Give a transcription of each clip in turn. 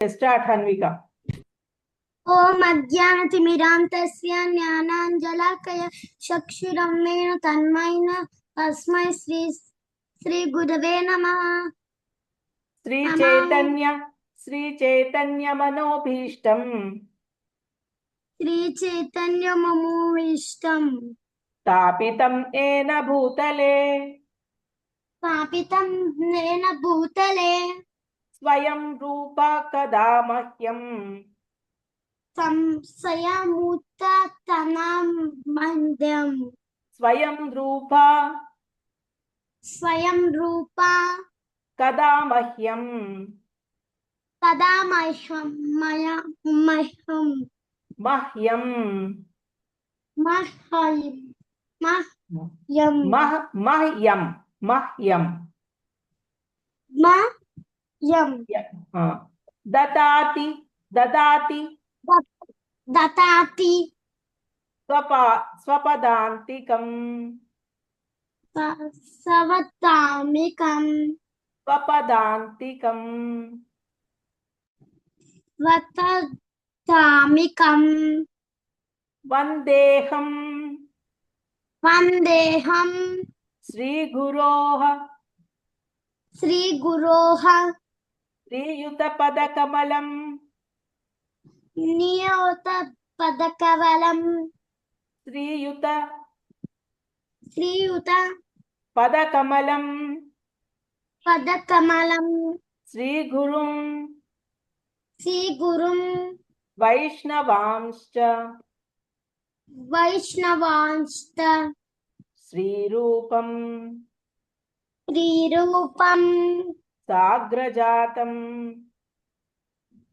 Start Hanvika ఓం అజ్ఞానతిమిరాంతస్య జ్ఞానాంజలాకయ చక్షురమ్మేణ తన్మైన తస్మై శ్రీ శ్రీ గురవే నమః శ్రీ నమో. చైతన్య శ్రీ చైతన్య మనోభీష్టం శ్రీ చైతన్య మమోవిష్టం स्वयं रूपा कदा मह्यम् संशयमुततनां मन्द्यम् स्वयं रूपा स्वयं रूपा कदा मह्यम् कदा मह्यं मया मह्यं मह्यं मह्यं मह्यं मह्यं मह्यं मह्यं यम हाँ ददाति ददाति ददाति स्वपदान्तिकम् स्वपदान्तिकम् वन्देहम् वन्देहम् श्रीगुरोः श्रीगुरोः శ్రీగురోః శ్రీయుతపదకమలం. నియోత పదకవలం శ్రీయుత శ్రీయుత పదకమలం. పదకమలం. శ్రీగురుం. శ్రీగురుం. వైష్ణవాంశ్చ. వైష్ణవాంశ్చ. శ్రీరూపం. శ్రీరూపం. साग्रजातम्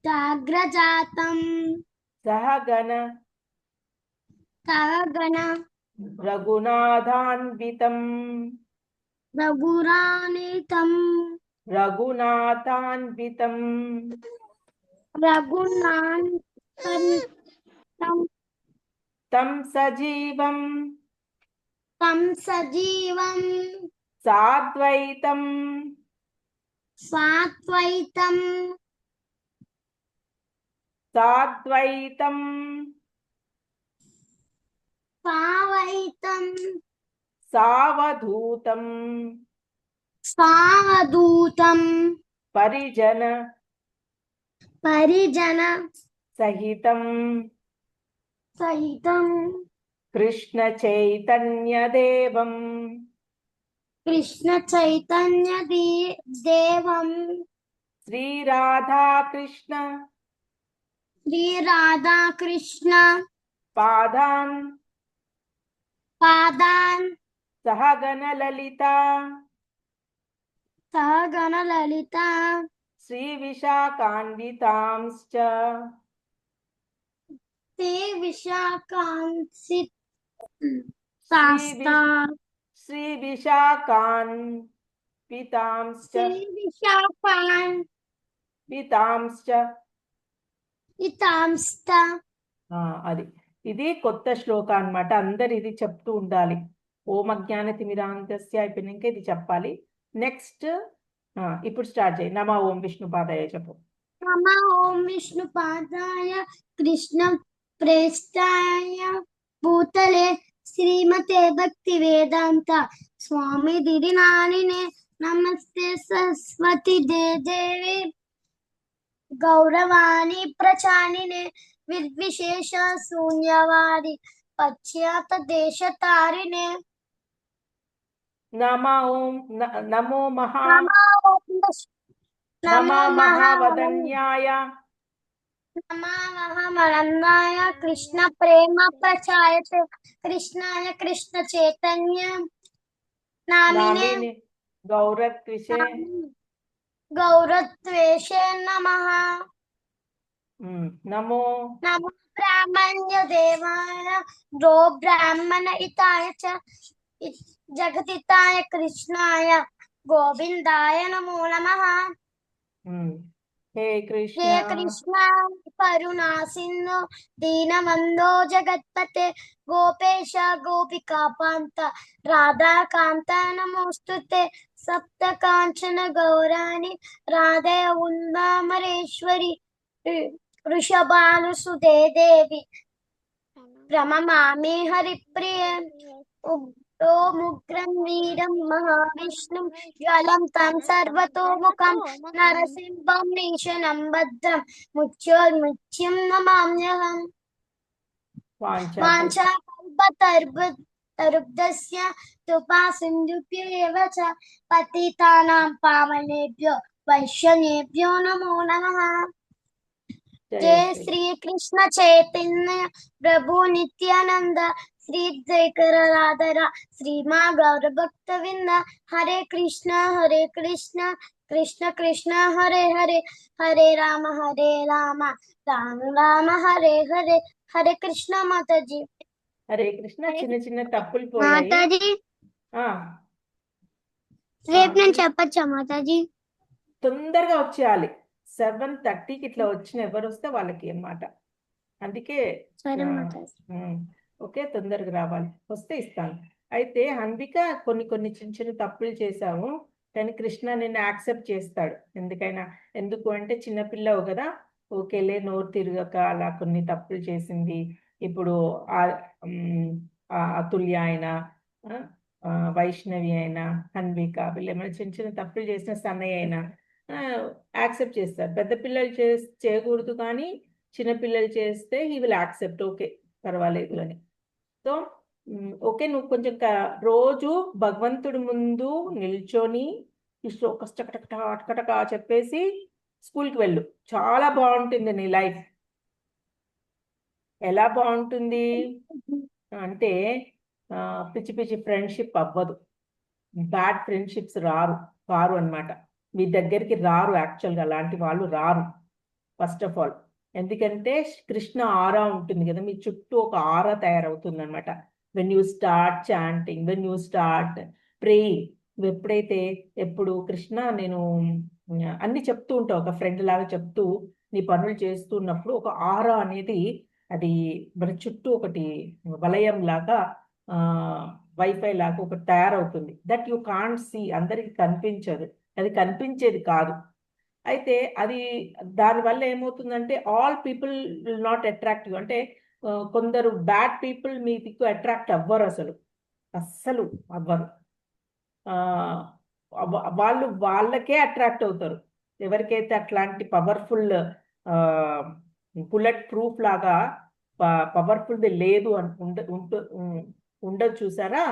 साग्रजातम् सहगन। सहगन। रघुनाथान्वितम्। रघुरानितम्। रघुनाथान्वितम्। रघुनाथम् तं सजीवम्। तं सजीवम्। साद्वैतम्। సాద్వైతం. సాద్వైతం. సావైతం సావధూతం. సావధూతం. పరిజన. పరిజన. సహితం. సహితం. కృష్ణ చైతన్యదేవం कृष्ण चैतन्य देवम। श्री राधा कृष्ण श्री राधा कृष्ण पादान। पादान। सहगन ललिता सहगन ललिता श्री विशाखान्वितांश्च श्री विशाखांसित शास्ता శ్రీ విశాఖాన్ పితాంశ్చ శ్రీ విశాఖాన్ పితాంశ్చ అది. ఇది కొత్త శ్లోక అన్నమాట. అందరు ఇది చెప్తూ ఉండాలి. ఓం అజ్ఞాన తిమిరాంతస్య అయిపోయినాక ఇది చెప్పాలి. నెక్స్ట్ ఇప్పుడు స్టార్ట్ చేయి. నమ ఓం విష్ణు పాదాయ చెప్పు నమ ఓం విష్ణు పాదాయ కృష్ణ ప్రేష్టాయ భూతలే श्रीमते भक्ति वेदांत स्वामी दीदी नानी नमस्ते सरस्वती दे देवी। गौरवाणी प्रचारिणे विशेष शून्यवादी पश्चात देश तारिणे नमो महा नमो महावदन्याया। नमः कृष्ण प्रेम प्रचायत कृष्णाय कृष्ण चैतन्य नामिने गौरत्विषे। गौरत्वेषे नमः। हम्म, नमो। नमो ब्राह्मण्य देवाय दो ब्राह्मण इताय च जगतिताय कृष्णाय गोविंदाय नमो नमः। हम्म। హే కృష్ణ. హే కృష్ణ కరుణా సింధు దీనమందో జగత్పతే గోపేశ గోపికాపాంత రాధాకాంత నమోస్తుతే సప్త కాంచన గౌరాణి రాధే ఉందామరేశ్వరి వృషభానుసుదే దేవి. ప్రణమామి హరిప్రియ तो मुग्रं वीरं महाविष्णुं ज्वलं तं सर्वतोमुखं नरसिंहं निशनं भद्रं मुच्योर्मुच्यं नमाम्यहम् वाञ्छाकल्पतरुब्धस्य कृपा च पतितानां पावनेभ्यो वैश्यनेभ्यो नमो नमः। जय श्रीकृष्णचैतन्य प्रभु नित्यानन्द శ్రీ జయకర రాధర శ్రీమా గౌర భక్త వింద హరే కృష్ణ హరే కృష్ణ కృష్ణ కృష్ణ హరే హరే హరే రామ హరే రామ రామ రామ హరే హరే హరే కృష్ణ మాతాజీ. హరే కృష్ణ చిన్న చిన్న తప్పులు మాతాజీ? రేపు నేను చెప్పచ్చా మాతాజీ? తొందరగా వచ్చేయాలి. సెవెన్ థర్టీకి ఇట్లా వచ్చిన ఎవరు వస్తే వాళ్ళకి అన్నమాట. అందుకే సరే మాతాజీ. ఓకే తొందరగా రావాలి. వస్తే ఇస్తాను. అయితే హన్విక కొన్ని కొన్ని చిన్న చిన్న తప్పులు చేశాము. కానీ కృష్ణ నిన్ను యాక్సెప్ట్ చేస్తాడు. ఎందుకైనా? ఎందుకు అంటే చిన్నపిల్లవు కదా. ఓకేలే నోరు తిరగక అలా కొన్ని తప్పులు చేసింది. ఇప్పుడు అతుల్య అయినా వైష్ణవి అయినా హన్విక వీళ్ళు ఏమైనా చిన్న చిన్న తప్పులు చేసిన సన్నయ్య అయినా యాక్సెప్ట్ చేస్తారు. పెద్ద పిల్లలు చే చేయకూడదు కానీ చిన్నపిల్లలు చేస్తే హీ విల్ యాక్సెప్ట్ ఓకే పర్వాలేదు అని. సో ఓకే నువ్వు కొంచెం రోజు భగవంతుడి ముందు నిల్చొని ఈ శ్లోక అటకటక చెప్పేసి స్కూల్కి వెళ్ళు. చాలా బాగుంటుంది నీ లైఫ్. ఎలా బాగుంటుంది అంటే పిచ్చి పిచ్చి ఫ్రెండ్షిప్ అవ్వదు. బ్యాడ్ ఫ్రెండ్షిప్స్ రారు రారు అన్నమాట. మీ దగ్గరికి రారు యాక్చువల్గా. అలాంటి వాళ్ళు రారు. First of all. ఎందుకంటే కృష్ణ ఆరా ఉంటుంది కదా మీ చుట్టూ ఒక ఆరా తయారవుతుంది అనమాట when you start chanting when you start praying నువ్వు ఎప్పుడైతే ఎప్పుడు కృష్ణ నేను అన్ని చెప్తూ ఉంటావు ఒక ఫ్రెండ్ లాగా చెప్తూ నీ పనులు చేస్తున్నప్పుడు ఒక ఆరా అనేది అది మన చుట్టూ ఒకటి వలయం లాగా వైఫై లాగా ఒకటి తయారవుతుంది. దట్ యు కాంట్ సీ అందరికి కనిపించదు. అది కనిపించేది కాదు. అయితే అది దానివల్ల ఏమవుతుందంటే all people will not attractive అంటే కొందరు బ్యాడ్ పీపుల్ మీ దిక్కు అట్రాక్ట్ అవ్వరు అసలు. అస్సలు అవ్వరు. వాళ్ళు వాళ్ళకే అట్రాక్ట్ అవుతారు. ఎవరికైతే అట్లాంటి పవర్ఫుల్ బుల్లెట్ ప్రూఫ్ లాగా పవర్ఫుల్ది లేదు అని ఉండ ఉంటు ఉండదు చూసారా?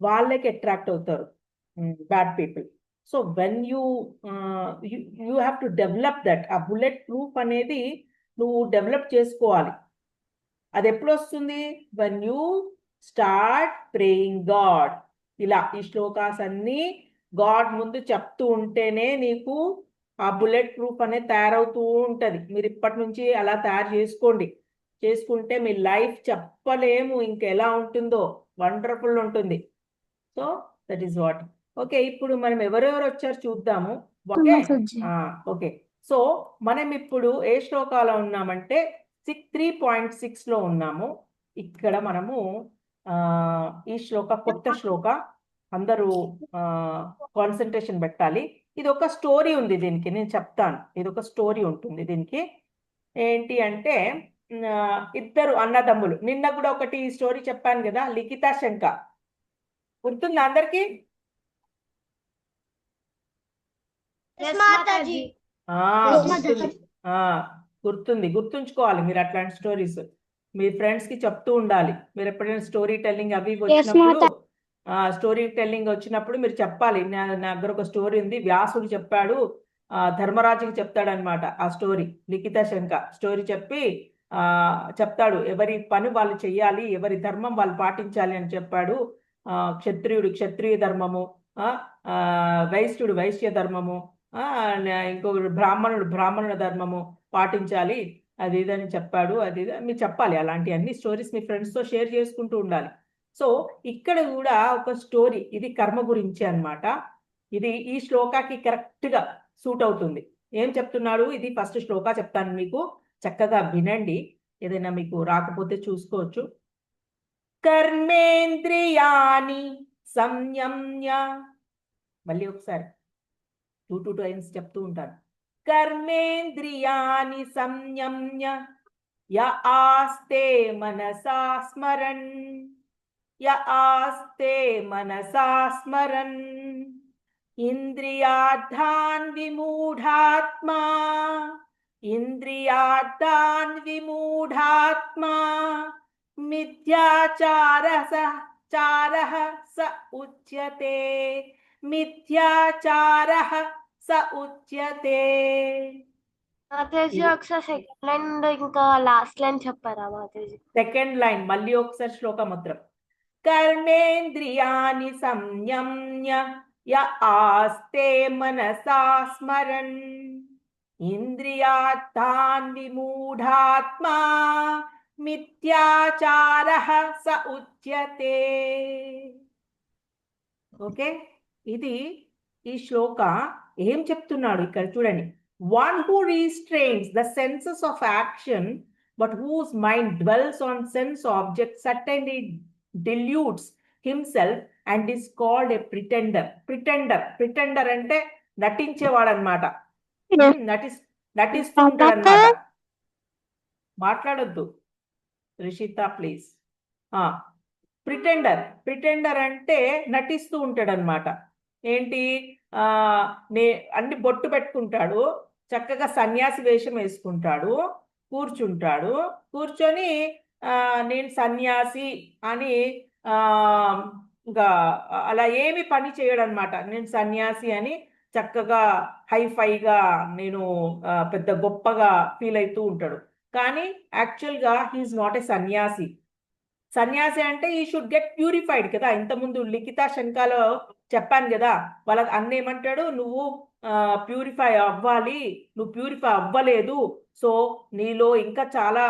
వాళ్ళకి అట్రాక్ట్ అవుతారు bad people so when you you have to develop that ఆ బుల్లెట్ ప్రూఫ్ అనేది నువ్వు డెవలప్ చేసుకోవాలి. అది ఎప్పుడు వస్తుంది? When you start praying God ఇలా ఈ శ్లోకాస్ అన్ని గాడ్ ముందు చెప్తూ ఉంటేనే నీకు ఆ బుల్లెట్ ప్రూఫ్ అనేది తయారవుతూ ఉంటుంది. మీరు ఇప్పటి నుంచి అలా తయారు చేసుకోండి. చేసుకుంటే మీ లైఫ్ చెప్పలేము ఇంకెలా ఉంటుందో. వండర్ఫుల్ ఉంటుంది. So that is what okay ఇప్పుడు మనం ఎవరెవరు వచ్చారు చూద్దాము. ఓకే? సో మనం ఇప్పుడు ఏ శ్లోకాలో ఉన్నామంటే సిక్స్ త్రీ పాయింట్ సిక్స్లో ఉన్నాము. ఇక్కడ మనము ఆ ఈ శ్లోక కొత్త శ్లోక అందరూ కాన్సన్ట్రేషన్ పెట్టాలి. ఇది ఒక స్టోరీ ఉంది దీనికి నేను చెప్తాను. ఇది ఒక స్టోరీ ఉంటుంది దీనికి. ఏంటి అంటే ఇద్దరు అన్నదమ్ములు. నిన్న కూడా ఒకటి స్టోరీ చెప్పాను కదా లిఖిత శంక గుర్తుందా అందరికి మాతాజీ ఆ Yes, గుర్తుంది. ఆ గుర్తుంది గుర్తుంచుకోవాలి మీరు అట్లాంటి స్టోరీస్ మీ ఫ్రెండ్స్కి చెప్తూ ఉండాలి. మీరు ఎప్పుడైనా స్టోరీ టెల్లింగ్ అవి వచ్చినప్పుడు ఆ స్టోరీ టెల్లింగ్ వచ్చినప్పుడు మీరు చెప్పాలి. నా నా దగ్గర ఒక స్టోరీ ఉంది. వ్యాసుడు చెప్పాడు ఆ ధర్మరాజుకి చెప్తాడనమాట ఆ స్టోరీ లిఖిత శంక స్టోరీ చెప్పి ఆ చెప్తాడు. ఎవరి పని వాళ్ళు చెయ్యాలి ఎవరి ధర్మం వాళ్ళు పాటించాలి అని చెప్పాడు. ఆ క్షత్రియుడు క్షత్రియ ధర్మము ఆ ఆ, వైశ్యుడు వైశ్య ధర్మము ఆ న- బ్రాహ్మణుడు బ్రాహ్మణుల ధర్మము పాటించాలి అది ఇదని చెప్పాడు అది ఇది అని మీరు చెప్పాలి. అలాంటి అన్ని స్టోరీస్ మీ ఫ్రెండ్స్తో షేర్ చేసుకుంటూ ఉండాలి. సో ఇక్కడ కూడా ఒక స్టోరీ ఇది కర్మ గురించి అన్నమాట. ఇది ఈ శ్లోకాకి కరెక్ట్గా సూట్ అవుతుంది. ఏం చెప్తున్నాడు? ఇది ఫస్ట్ శ్లోక చెప్తాను మీకు. చక్కగా వినండి. ఏదైనా మీకు రాకపోతే చూసుకోవచ్చు. కర్మేంద్రియాని సంయమ్య. మళ్ళీ ఒకసారి. టూ టూ టైమ్స్ చెప్తూ ఉంటాను కర్మేంద్రియాని సంయమ్య య ఆస్తే మనసా స్మరణ్ య ఆస్తే మనసా స్మరణ్ ఇంద్రియార్థాన్ విమూఢాత్మా. ఇంద్రియార్థాన్ విమూఢాత్మా. మిథ్యాచార చార స ఉచ్యతే. మిథ్యాచారః స ఉచ్యతే మాతేజీ ఒకసారి సెకండ్ లైన్ ఇంకా లాస్ట్ లైన్ చెప్పారా మాతేజీ? సెకండ్ లైన్ మళ్ళీ ఒకసారి శ్లోకముద్రం కర్మేంద్రియాని సంయమ్య య ఆస్తే మనసా స్మరన్. ఇంద్రియార్థాన్ విమూఢాత్మా మిథ్యాచారః స ఉచ్యతే। ఓకే? ఇది ఈ శ్లోక ఏం చెప్తున్నాడు ఇక్కడ చూడండి. One who restrains the senses of action but whose mind dwells on sense objects certainly deludes himself and is called a pretender. Pretender pretender అంటే నటించేవాడు అనమాట నటిస్ అనమాట మాట్లాడొద్దు. రిషిత ప్లీజ్. ప్రిటెండర్ ప్రిటెండర్ అంటే నటిస్తూ ఉంటాడు అనమాట ఏంటి? ఆ నే అన్ని బొట్టు పెట్టుకుంటాడు. చక్కగా సన్యాసి వేషం వేసుకుంటాడు. కూర్చుంటాడు. కూర్చొని ఆ నేను సన్యాసి అని ఆ ఇంకా అలా ఏమి పని చేయడనమాట. నేను సన్యాసి అని చక్కగా హైఫైగా నేను పెద్ద గొప్పగా ఫీల్ అవుతూ ఉంటాడు. కానీ యాక్చువల్గా హీఈస్ నాట్ ఏ సన్యాసి. సన్యాసి అంటే ఈ షుడ్ గెట్ ప్యూరిఫైడ్ కదా. ఇంతకుముందు లిఖిత శంకాలో చెప్పాను కదా వాళ్ళ అన్న ఏమంటాడు? నువ్వు ప్యూరిఫై అవ్వాలి నువ్వు ప్యూరిఫై అవ్వలేదు. సో నీలో ఇంకా చాలా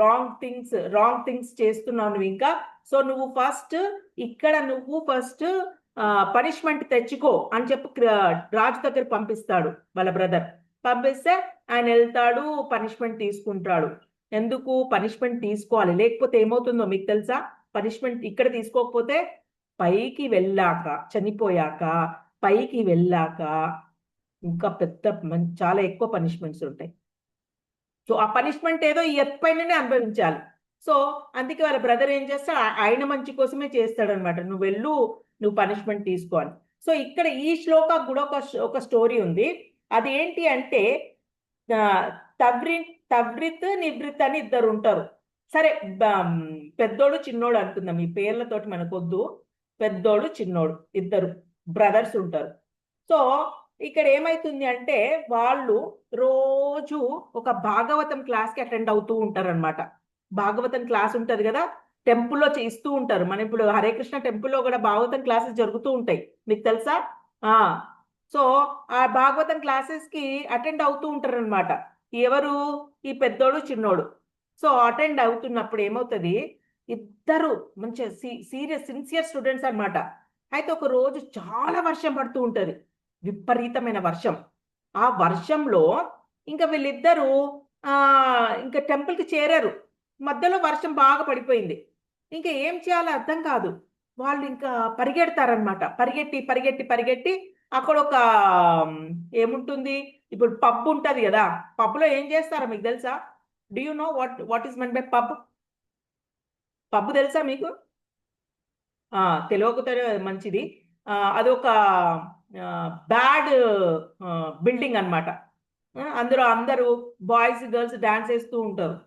రాంగ్ థింగ్స్ రాంగ్ థింగ్స్ చేస్తున్నావు నువ్వు ఇంకా. సో నువ్వు ఫస్ట్ ఇక్కడ నువ్వు ఫస్ట్ పనిష్మెంట్ తెచ్చుకో అని చెప్పి రాజు దగ్గర పంపిస్తాడు వాళ్ళ బ్రదర్ పంపిస్తే ఆయన వెళ్తాడు పనిష్మెంట్ తీసుకుంటాడు. ఎందుకు? పనిష్మెంట్ తీసుకోవాలి. లేకపోతే ఏమవుతుందో మీకు తెలుసా? పనిష్మెంట్ ఇక్కడ తీసుకోకపోతే పైకి వెళ్ళాక చనిపోయాక పైకి వెళ్ళాక ఇంకా పెద్ద చాలా ఎక్కువ పనిష్మెంట్స్ ఉంటాయి. సో ఆ పనిష్మెంట్ ఏదో ఈ అనుభవించాలి. సో అందుకే వాళ్ళ బ్రదర్ ఏం చేస్తాడు ఆయన మంచి కోసమే చేస్తాడు అనమాట నువ్వు వెళ్ళు నువ్వు పనిష్మెంట్ తీసుకో అని. సో ఇక్కడ ఈ శ్లోక కూడా ఒక ఒక స్టోరీ ఉంది. అది ఏంటి అంటే తవ్రి తవ్రిత్ నివృత్ అని ఇద్దరు ఉంటారు. సరే పెద్దోడు చిన్నోడు అనుకుందాం. ఈ పేర్లతోటి మనకొద్దు. పెద్దోడు చిన్నోడు ఇద్దరు బ్రదర్స్ ఉంటారు. సో ఇక్కడ ఏమైతుంది అంటే వాళ్ళు రోజు ఒక భాగవతం క్లాస్కి అటెండ్ అవుతూ ఉంటారు అనమాట భాగవతం క్లాస్ ఉంటది కదా టెంపుల్లో చేస్తూ ఉంటారు. మన ఇప్పుడు హరే కృష్ణ టెంపుల్లో కూడా భాగవతం క్లాసెస్ జరుగుతూ ఉంటాయి. మీకు తెలుసా? ఆ. సో ఆ భాగవతం క్లాసెస్కి అటెండ్ అవుతూ ఉంటారు అనమాట ఎవరు? ఈ పెద్దోడు చిన్నోడు సో అటెండ్ అవుతున్నప్పుడు ఏమవుతుంది? ఇద్దరు మంచి సీరియస్ సిన్సియర్ స్టూడెంట్స్ అనమాట అయితే ఒక రోజు చాలా వర్షం పడుతూ ఉంటది. విపరీతమైన వర్షం. ఆ వర్షంలో ఇంకా వీళ్ళిద్దరూ ఆ ఇంకా టెంపుల్కి చేరారు. మధ్యలో వర్షం బాగా పడిపోయింది. ఇంకా ఏం చేయాలో అర్థం కాదు. వాళ్ళు ఇంకా పరిగెడతారనమాట పరిగెట్టి పరిగెట్టి పరిగెట్టి అక్కడ ఒక ఏముంటుంది? ఇప్పుడు పబ్ ఉంటది కదా. పబ్లో ఏం చేస్తారో మీకు తెలుసా? Do you know what what is meant by pub pub తెలుసా మీకు? ఆ, తెలియకపోతే మంచిది. అదొక బ్యాడ్ బిల్డింగ్ అన్నమాట. అందరూ అందులో అందరూ బాయ్స్ గర్ల్స్ డాన్స్ వేస్తూ ఉంటారు.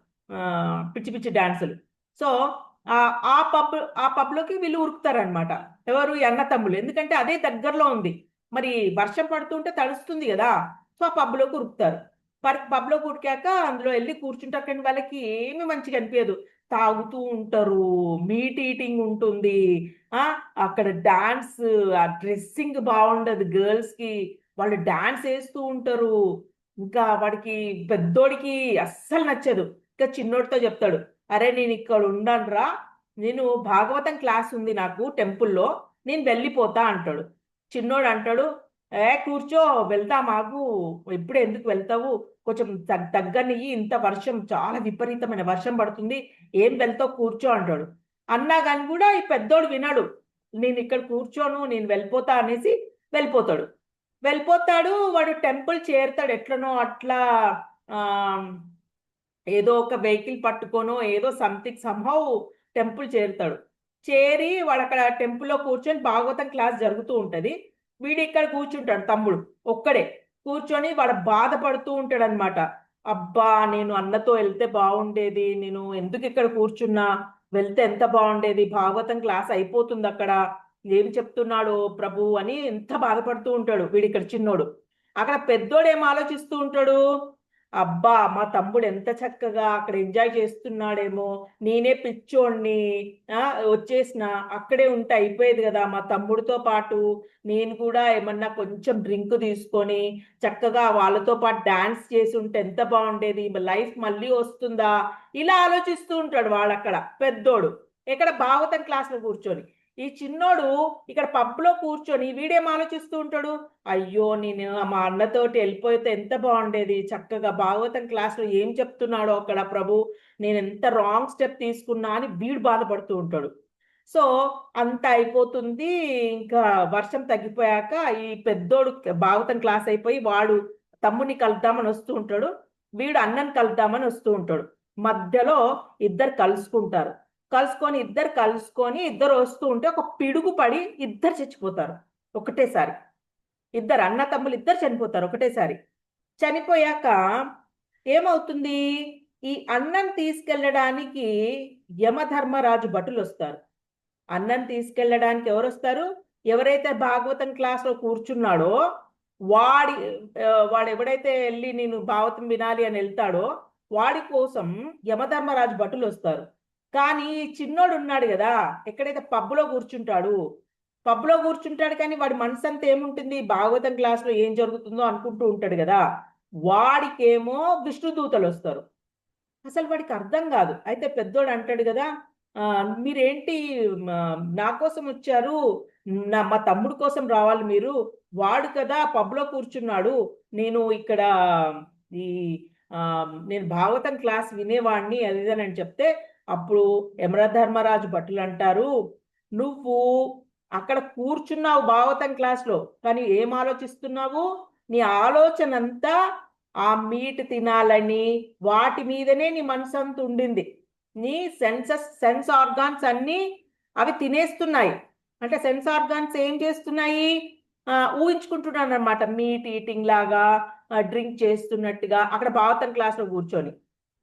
పిచ్చి పిచ్చి డాన్సులు. సో ఆ పబ్ ఆ పబ్లోకి వీళ్ళు ఉరుకుతారనమాట ఎవరు? ఈ అన్న ఎందుకంటే అదే దగ్గరలో ఉంది. మరి వర్షం పడుతుంటే తడుస్తుంది కదా. సో ఆ పబ్లోకి ఉరుకుతారు. పర్- పబ్లోకి ఉరికాక అందులో వెళ్ళి కూర్చుంటారు కానీ వాళ్ళకి ఏమి మంచిగా అనిపించదు తాగుతూ ఉంటారు. మీట్ ఈటింగ్ ఉంటుంది. ఆ అక్కడ డాన్స్ ఆ డ్రెస్సింగ్ బాగుండదు గర్ల్స్కి వాళ్ళు డాన్స్ వేస్తూ ఉంటారు. ఇంకా వాడికి పెద్దోడికి అస్సలు నచ్చదు. ఇంకా చిన్నోడితో చెప్తాడు అరే నేను ఇక్కడ ఉండనురా నేను భాగవతం క్లాస్ ఉంది నాకు టెంపుల్లో. నేను వెళ్ళిపోతా అంటాడు. చిన్నోడు అంటాడు ఏ కూర్చో వెళ్తా మాకు. ఎప్పుడు ఎందుకు వెళ్తావు? కొంచెం దగ్గర తగ్గనియ్యి ఇంత వర్షం చాలా విపరీతమైన వర్షం పడుతుంది ఏం వెళ్తావు? కూర్చో అంటాడు. అన్నా కానీ కూడా ఈ పెద్దోడు వినడు. నేను ఇక్కడ కూర్చోను నేను వెళ్ళిపోతా అనేసి వెళ్ళిపోతాడు. వెళ్ళిపోతాడు వాడు టెంపుల్ చేరుతాడు ఎట్లనో అట్లా ఏదో ఒక వెహికల్ పట్టుకోనో ఏదో సంథింగ్ సంహౌ టెంపుల్ చేరుతాడు. చేరి వాడు అక్కడ టెంపుల్లో కూర్చొని భాగవతం క్లాస్ జరుగుతూ ఉంటుంది. వీడు ఇక్కడ కూర్చుంటాడు తమ్ముడు ఒక్కడే. కూర్చొని వాడు బాధపడుతూ ఉంటాడు అనమాట అబ్బా నేను అన్నతో వెళ్తే బాగుండేది నేను ఎందుకు ఇక్కడ కూర్చున్నా? వెళ్తే ఎంత బాగుండేది? భాగవతం క్లాస్ అయిపోతుంది అక్కడ. ఏమి చెప్తున్నాడు ప్రభు అని ఎంత బాధపడుతూ ఉంటాడు వీడి ఇక్కడ చిన్నోడు. అక్కడ పెద్దోడు ఏం ఆలోచిస్తూ ఉంటాడు? అబ్బా మా తమ్ముడు ఎంత చక్కగా అక్కడ ఎంజాయ్ చేస్తున్నాడేమో. నేనే పిచ్చోడిని వచ్చేసిన. అక్కడే ఉంటే అయిపోయేది కదా. మా తమ్ముడితో పాటు నేను కూడా ఏమన్నా కొంచెం డ్రింక్ తీసుకొని చక్కగా వాళ్ళతో పాటు డాన్స్ చేసి ఉంటే ఎంత బాగుండేది. లైఫ్ మళ్ళీ వస్తుందా? ఇలా ఆలోచిస్తూ ఉంటాడు వాళ్ళక్కడ పెద్దోడు. ఇక్కడ భాగవతం క్లాస్లో కూర్చొని. ఈ చిన్నోడు ఇక్కడ పబ్లో కూర్చొని వీడేం ఆలోచిస్తూ ఉంటాడు? అయ్యో నేను మా అన్నతోటి వెళ్ళిపోతే ఎంత బాగుండేది. చక్కగా భాగవతం క్లాస్లో ఏం చెప్తున్నాడో అక్కడ ప్రభు? నేను ఎంత రాంగ్ స్టెప్ తీసుకున్నా అని వీడు బాధపడుతూ ఉంటాడు. సో అంత అయిపోతుంది. ఇంకా వర్షం తగ్గిపోయాక ఈ పెద్దోడు భాగవతం క్లాస్ అయిపోయి వాడు తమ్ముని కలుద్దామని వస్తూ ఉంటాడు. వీడు అన్నని కలుద్దామని వస్తూ ఉంటాడు. మధ్యలో ఇద్దరు కలుసుకుంటారు. కలుసుకొని ఇద్దరు కలుసుకొని ఇద్దరు వస్తూ ఉంటే ఒక పిడుగు పడి ఇద్దరు చచ్చిపోతారు. ఒకటేసారి. ఇద్దరు అన్న తమ్ములు ఇద్దరు చనిపోతారు ఒకటేసారి. చనిపోయాక ఏమవుతుంది? ఈ అన్నం తీసుకెళ్ళడానికి యమధర్మరాజు భటులు వస్తారు అన్నం తీసుకెళ్ళడానికి ఎవరు వస్తారు ఎవరైతే భాగవతం క్లాస్లో కూర్చున్నాడో వాడి వాడు ఎవడైతే వెళ్ళి నేను భాగవతం వినాలి అని వెళ్తాడో వాడి కోసం యమధర్మరాజు భటులు వస్తారు కానీ చిన్నోడు ఉన్నాడు కదా ఎక్కడైతే పబ్లో కూర్చుంటాడు పబ్లో కూర్చుంటాడు కానీ వాడి మనసు అంతా ఏముంటుంది? భాగవతం క్లాస్లో ఏం జరుగుతుందో అనుకుంటూ ఉంటాడు కదా వాడికేమో విష్ణుదూతలు వస్తారు. అసలు వాడికి అర్థం కాదు. అయితే పెద్దోడు అంటాడు కదా మీరేంటి నా కోసం వచ్చారు? నా మా తమ్ముడు కోసం రావాలి మీరు. వాడు కదా పబ్లో కూర్చున్నాడు. నేను ఇక్కడ ఈ నేను భాగవతం క్లాస్ వినేవాడిని అది అని చెప్తే అప్పుడు యమరధర్మరాజు భటులు అంటారు నువ్వు అక్కడ కూర్చున్నావు భాగవతం క్లాస్లో కానీ ఏం ఆలోచిస్తున్నావు? నీ ఆలోచన అంతా ఆ మీట్ తినాలని వాటి మీదనే నీ మనసు అంత ఉండింది. నీ సెన్సస్ సెన్స్ ఆర్గాన్స్ అన్నీ అవి తినేస్తున్నాయి. అంటే సెన్స్ ఆర్గాన్స్ ఏం చేస్తున్నాయి? ఊహించుకుంటున్నాను అనమాట మీట్ ఈటింగ్ లాగా డ్రింక్ చేస్తున్నట్టుగా అక్కడ భావతం క్లాస్లో కూర్చొని.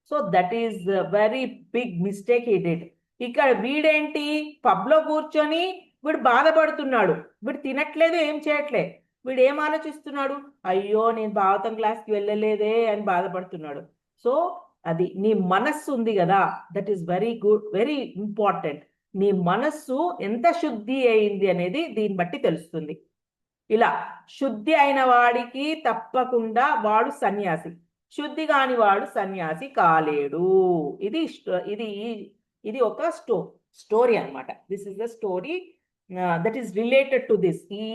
So that is very big mistake he did ఇక్కడ వీడేంటి? పబ్లో కూర్చొని వీడు బాధపడుతున్నాడు. వీడు తినట్లేదు ఏం చేయట్లే. వీడు ఏం ఆలోచిస్తున్నాడు? అయ్యో నేను భాగవతం క్లాస్కి వెళ్ళలేదే అని బాధపడుతున్నాడు. సో అది నీ మనస్సు ఉంది కదా. That is very good very important నీ మనస్సు ఎంత శుద్ధి అయింది అనేది దీన్ని బట్టి తెలుస్తుంది. ఇలా శుద్ధి అయిన వాడికి తప్పకుండా వాడు సన్యాసి. శుద్ధి కాని వాడు సన్యాసి కాలేడు. ఇది ఇది ఇది ఒక స్టో స్టోరీ అన్నమాట. This is the story that is related to this ఈ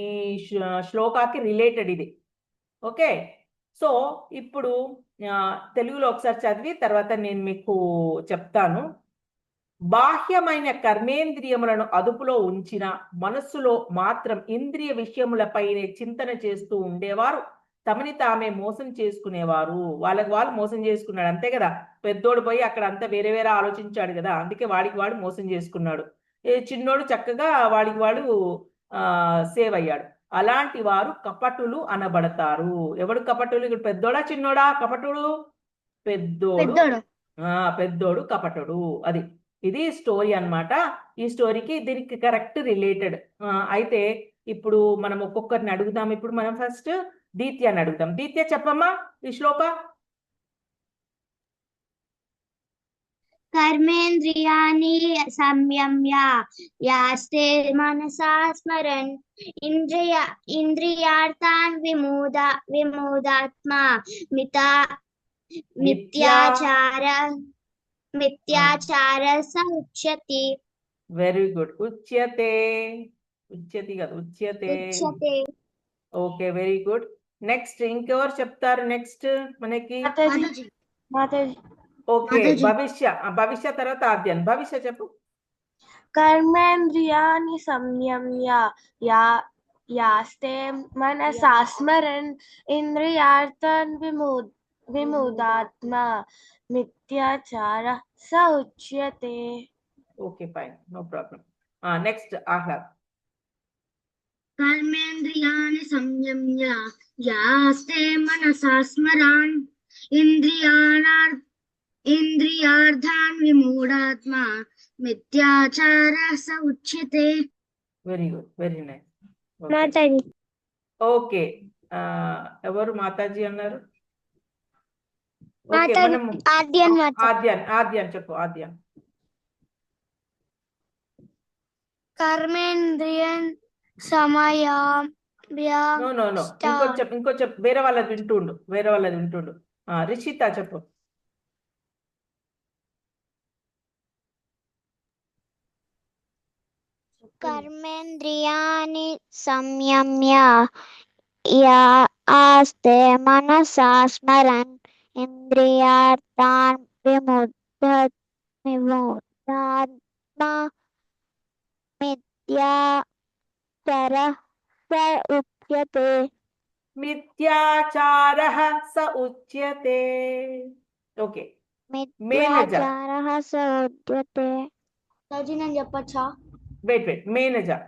ఈ శ్లోకాకి రిలేటెడ్ ఇది. ఓకే? సో ఇప్పుడు తెలుగులో ఒకసారి చదివి తర్వాత నేను మీకు చెప్తాను. బాహ్యమైన కర్మేంద్రియములను అదుపులో ఉంచిన మనస్సులో మాత్రం ఇంద్రియ విషయములపైనే చింతన చేస్తూ ఉండేవారు. తమని తామే మోసం చేసుకునేవారు. వాళ్ళకి వాళ్ళు మోసం చేసుకున్నాడు. అంతే కదా? పెద్దోడు పోయి అక్కడ అంతా వేరే వేరే ఆలోచించాడు కదా? అందుకే వాడికి వాడు మోసం చేసుకున్నాడు. ఏ చిన్నోడు చక్కగా వాడికి వాడు ఆ సేవ్ అయ్యాడు. అలాంటి వారు కపటులు అనబడతారు. ఎవడు కపటులు? ఇక్కడ పెద్దోడా చిన్నోడా? కపటుడు? పెద్దోడు. పెద్దోడు. ఆ పెద్దోడు కపటుడు. అది. ఇది స్టోరీ అన్నమాట. ఈ స్టోరీకి దీనికి కరెక్ట్ రిలేటెడ్. అయితే ఇప్పుడు మనం ఒక్కొక్కరిని అడుగుదాం. ఇప్పుడు మనం ఫస్ట్ దీత్య అని అడుగుతాం దీత్య చెప్పమ్మా ఈ శ్లోక కర్మేంద్రియాణి సంయమ్య యాస్తే మనసా స్మరన్ ఇంద్రియ ఇంద్రియార్థాన్ విమూద విమూదాత్మా మిత మిథ్యాచార మిథ్యాచార స ఉచ్యతి వెరీ గుడ్ ఉచ్యతే ఉచ్యతి కదా ఉచ్యతే ఉచ్యతే ఓకే వెరీ గుడ్ నెక్స్ట్ ఇంకెవరు చెప్తారు నెక్స్ట్ మనకి ఓకే భవిష్య భవిష్య తర్వాత ఆద్యాన్ భవిష్య చెప్పు కర్మేంద్రియాని సంయమ్య యా యాస్తే మనసా స్మరన్ ఇంద్రియార్థన్ విమూద్ విమూదాత్మ మిథ్యాచార స ఉచ్యతే okay fine no problem next Ahlad कर्मेन्द्रियाणि संयम्य यास्ते मनसा स्मरान् इन्द्रियाणार् इन्द्रियार्थान् विमूढात्मा मिथ्याचारः स उच्यते very good very nice Mataji okay ఎవరు మాతాజీ అన్నారు ఓకే మాతాజీ మనము ఆద్యన్ మాత ఆద్యాన్ ఆద్యాన్ చెప్పు ఆద్యాన్ కర్మేంద్రియన్ సమయం నో నో ఇంకో చెప్పు ఇంకో చెప్పు వేరే వాళ్ళది వింటుండు వేరే వాళ్ళది వింటుండు. రిషిత చెప్పు. కర్మేంద్రియాని సంయమ్య యా ఆస్తే మనసా స్మరన్ ఇంద్రియార్థాన్ విముద్ధ విముద్ధాత్మ మిథ్యా मिथ्याचरः स उच्यते మిథ్యాచార స ఉచ్యతే ఓకే మిథ్యాచారः स उच्यते నేను చెప్పచ్చా వెయిట్ వెయిట్ మేనేజర్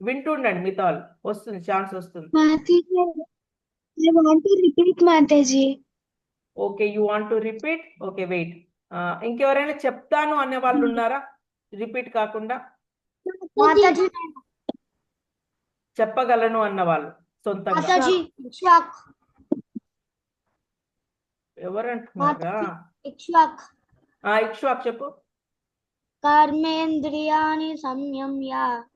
వింటుండండి మిగతా వాళ్ళు వస్తుంది ఛాన్స్ వస్తుంది I want to repeat Mataji. Okay you want to repeat okay wait ఇంకెవరైనా చెప్తాను అనే వాళ్ళు ఉన్నారా రిపీట్ కాకుండా Mataji, చెప్పగలను అన్న వాళ్ళు సొంతంగా. ఎవరు ఇక్ష్వాక్. చెప్పు. కర్మేంద్రియాని సంయమ్య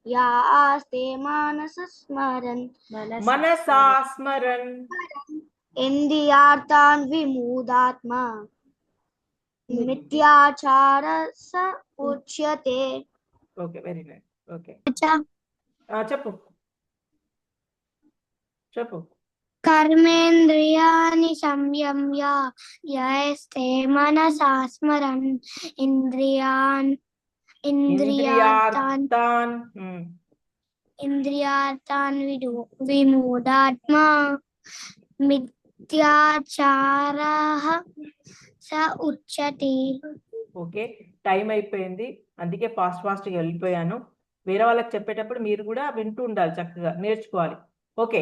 యా ఆస్తే మానస స్మరన్ మనసా స్మరన్ ఇంద్రియార్థాన్ విమూదాత్మ. మిథ్యాచార స ఉచ్యతే. Okay very nice okay. చెప్పు. చెప్పు. కర్మేంద్రియాని సంయమ్య యస్తే మనసా స్మరన్ ఇంద్రియాన్ ఇంద్రియాతాన్ ఇంద్రియాతాన్ విడు విమూఢాత్మ మిథ్యాచార స ఉచ్యతి. ఓకే టైం అయిపోయింది. అందుకే ఫాస్ట్ ఫాస్ట్ వెళ్ళిపోయాను. వేరే వాళ్ళకి చెప్పేటప్పుడు మీరు కూడా వింటూ ఉండాలి చక్కగా నేర్చుకోవాలి. ఓకే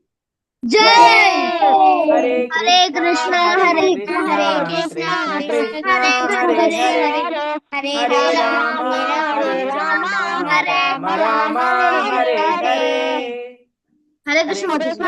జై. శ్రీల ప్రభుపాదికి జై. అనంత కోటి వైష్ణవ భక్త బృందికి జై హరే హరే కృష్ణ హరే కృష్ణ హరే కృష్ణ కృష్ణ